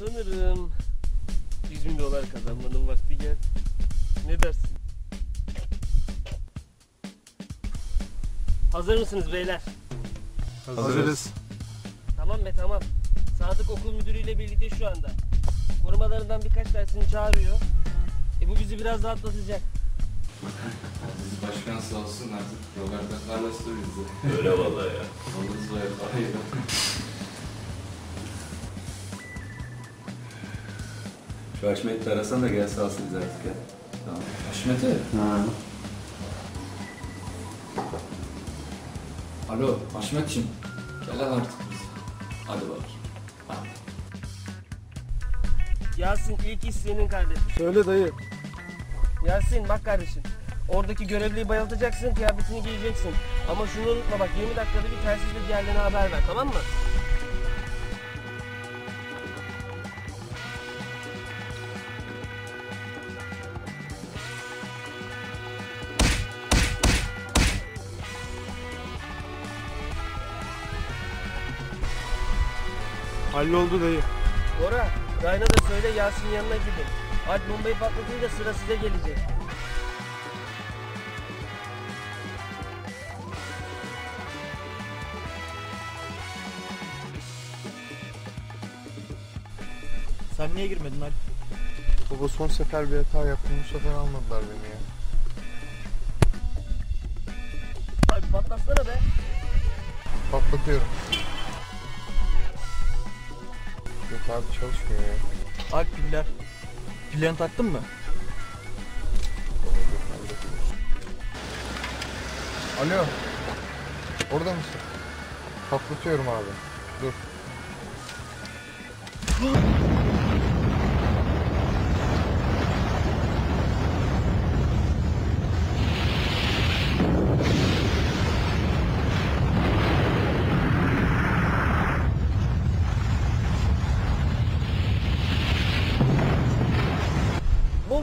Sanırım 100 bin dolar kazanmanın vakti geldi. Ne dersin? Hazır mısınız beyler? Hazırız. Tamam be tamam. Sadık okul müdürüyle birlikte şu anda. Korumalarından birkaç tanesini çağırıyor. E bu bizi biraz rahatlatacak. Aziz Başkan sağ olsun artık Roberto Carlos da bizde. Öyle vallahi ya. Alırız o Şu Haşmet'i arasan da gelse alsın bizi artık ya. Tamam. Haşmet'e. Ha. Alo Haşmet'ciğim. Gel lan artık biz. Hadi bak. Hadi. Yasin ilk iş senin kardeşim. Söyle dayı. Yasin bak kardeşim. Oradaki görevliyi bayıltacaksın, kıyafetini giyeceksin. Ama şunu unutma bak 20 dakikada bir telsizle diğerlerine haber ver tamam mı? Halloldu dayı. Bora, Rayna da söyle Yasin'in yanına gidin. Alp bombayı patlatınca sıra size gelecek. Sen niye girmedin Alp? Baba son sefer bir hata yaptım. Bu sefer almadılar beni ya. Alp patlatsana be. Patlatıyorum. Abi çalışmıyor ya. Alp piller. Pillerini taktın mı? Alo. Orada mısın? Patlatıyorum abi. Dur.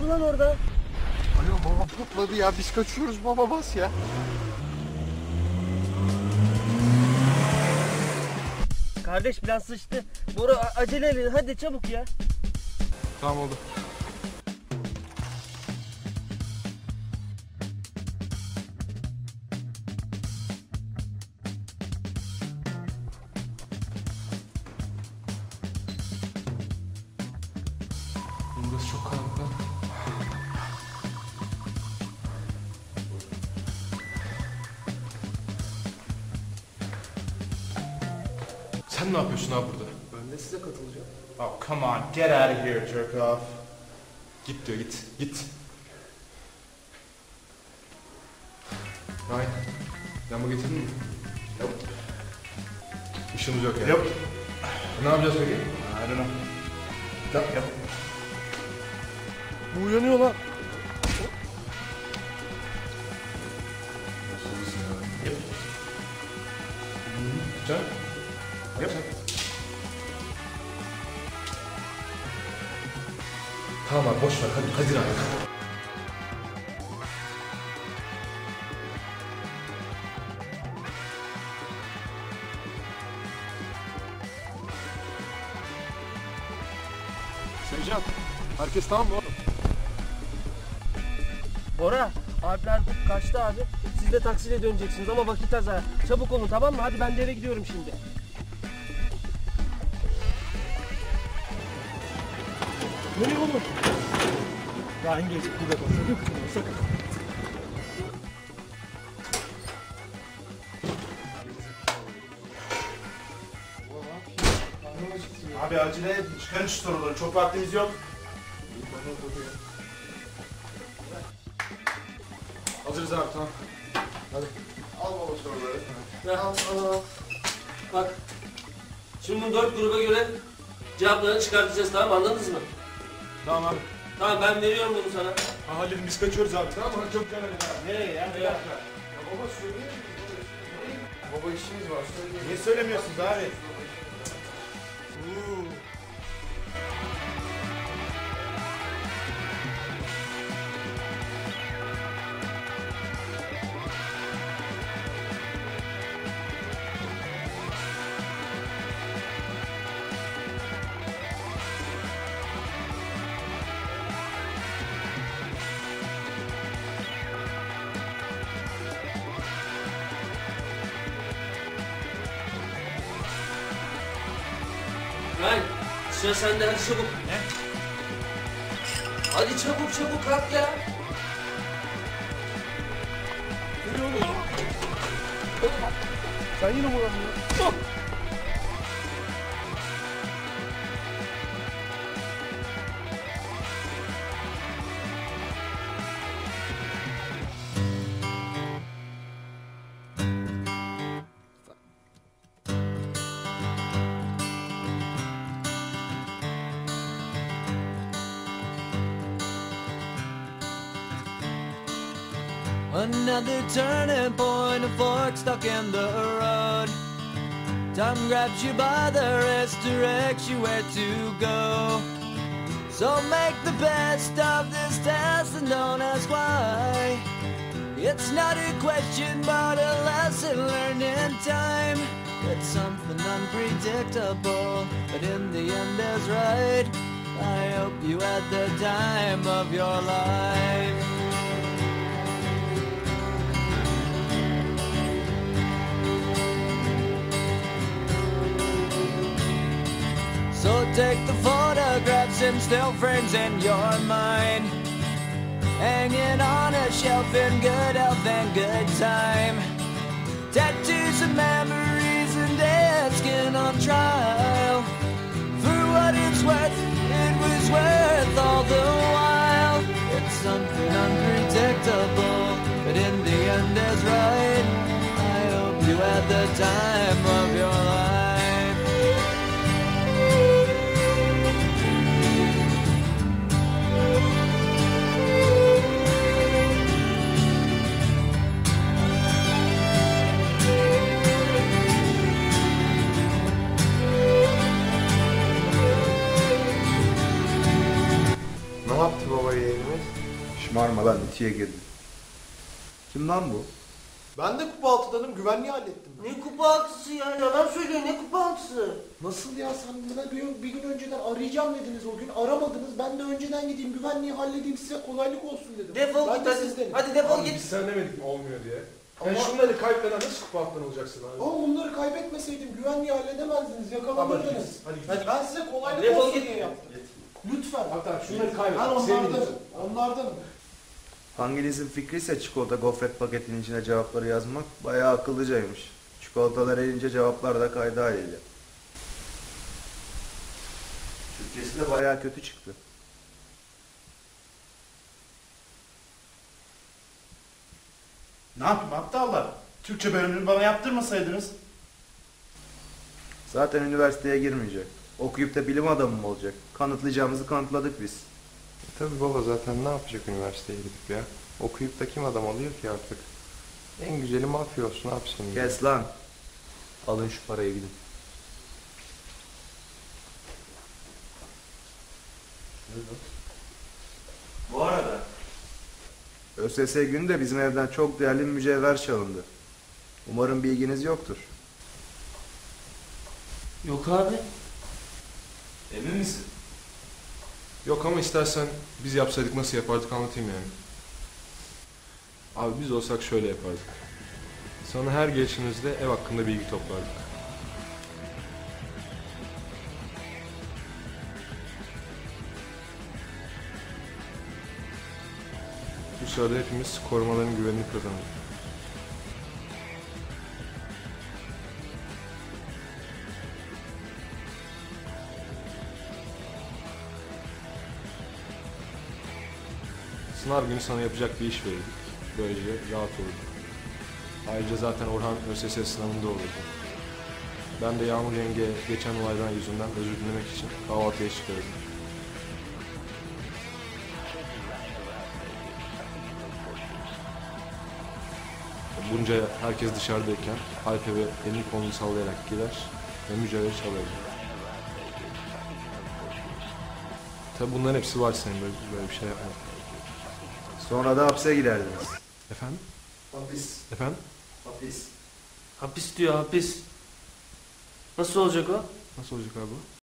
Oldu lan orada? Alo baba patladı ya. Biz kaçıyoruz baba bas ya. Kardeş plan sıçtı. Bora a- acele edin hadi çabuk ya. Tamam oldu. Burası çok karanlık Sen ne yapıyorsun abi burada? Ben de size katılacağım. Oh come on, get out of here, jerk off. Git diyor, git, git. Ryan, lamba getirdin mi? Yok. Işığımız yok yani. Yok. Ne yapacağız peki? I don't know. Yap, yap. Bu uyanıyor lan. Sen? Yap. Tamam abi, boş ver. Hadi, hadi Ryan. Sevcan. Herkes tamam mı oğlum? Bora, Alpler kaçtı abi. Siz de taksiyle döneceksiniz ama vakit az ha. Çabuk olun tamam mı? Hadi ben de eve gidiyorum şimdi. Nereye oğlum? Daha geç bir dakika. Sakın. Abi acele çıkarın şu soruları. Çok vaktimiz yok. Hazırız abi tamam. Al baba soruları. Ya, aa. Bak. Şimdi bunu dört gruba göre cevaplarını çıkartacağız tamam? Anladınız mı? Tamam abi. Tamam ben veriyorum bunu sana. Ha, halledin biz kaçıyoruz abi tamam mı? Çok güzel halledin abi. Nereye ya? Bir dakika. Baba söyleyeyim Baba işimiz var söyleyeyim. Niye söylemiyorsunuz abi? Lan sıra sende hadi çabuk. Ne? Hadi çabuk çabuk kalk ya. Ne oluyor? Sen yine mi uğramıyorsun? Another turning point, a fork stuck in the road. Time grabs you by the wrist, directs you where to go. So make the best of this test and don't ask why. It's not a question, but a lesson learned in time. It's something unpredictable, but in the end is right. I hope you had the time of your life. Take the photographs and still frames in your mind. Hanging on a shelf in good health and good time. Tattoos and memories and dead skin on trial. For what it's worth, it was worth all the while. It's something unpredictable, but in the end is right. I hope you had the time Şımarma lan içiye girdi. Kim lan bu? Ben de kupa altıdanım güvenliği hallettim. ben. Ne kupa altısı ya yalan söylüyor ne kupa altısı. Nasıl ya sen bana bir, bir gün önceden arayacağım dediniz o gün aramadınız. Ben de önceden gideyim güvenliği halledeyim size kolaylık olsun dedim. Defol ben git de hadi. sizdenim. Hadi defol Abi git. biz sen demedik mi olmuyor diye. Ama- Yani şunları kaybeden nasıl kupa alttan olacaksın abi? Ama bunları kaybetmeseydim güvenliği halledemezdiniz, yakalanırdınız. Hadi git. Hadi ben size kolaylık Defol olsun git. diye yaptım. Lütfen. Hatta şunları kaybet. Ben onlardanım. Onlardanım. Hanginizin fikriyse çikolata gofret paketinin içine cevapları yazmak bayağı akıllıcaymış. Çikolatalar erince cevaplar da kaydı haliyle. Türkçesi de bayağı kötü çıktı. Ne yapayım aptallar? Türkçe bölümünü bana yaptırmasaydınız. Zaten üniversiteye girmeyecek. Okuyup da bilim adamı mı olacak? Kanıtlayacağımızı kanıtladık biz. Tabii baba zaten ne yapacak üniversiteye gidip ya? Okuyup da kim adam oluyor ki artık? En güzeli mafya olsun abi senin. gibi. Kes lan. Alın şu parayı gidin. Bu arada. ÖSS günü de bizim evden çok değerli bir mücevher çalındı. Umarım bilginiz yoktur. Yok abi. Emin misin? Yok ama istersen biz yapsaydık nasıl yapardık anlatayım yani. Abi biz olsak şöyle yapardık. Sana her gelişinizde ev hakkında bilgi toplardık. Bu sırada hepimiz korumaların güvenini kazanırdık. Sınav günü sana yapacak bir iş verirdik. Böylece rahat olurduk. Ayrıca zaten Orhan ÖSS sınavında olurdu. Ben de Yağmur yenge geçen olaydan yüzünden özür dilemek için kahvaltıya çıkardım. Bunca herkes dışarıdayken Alp eve elini kolunu sallayarak gider ve mücadele çalardı. Tabi bunların hepsi var senin böyle, böyle bir şey yapmak. Sonra da hapse girerdiniz. Efendim? Hapis. Efendim? Hapis. Hapis diyor hapis. Nasıl olacak o? Nasıl olacak abi?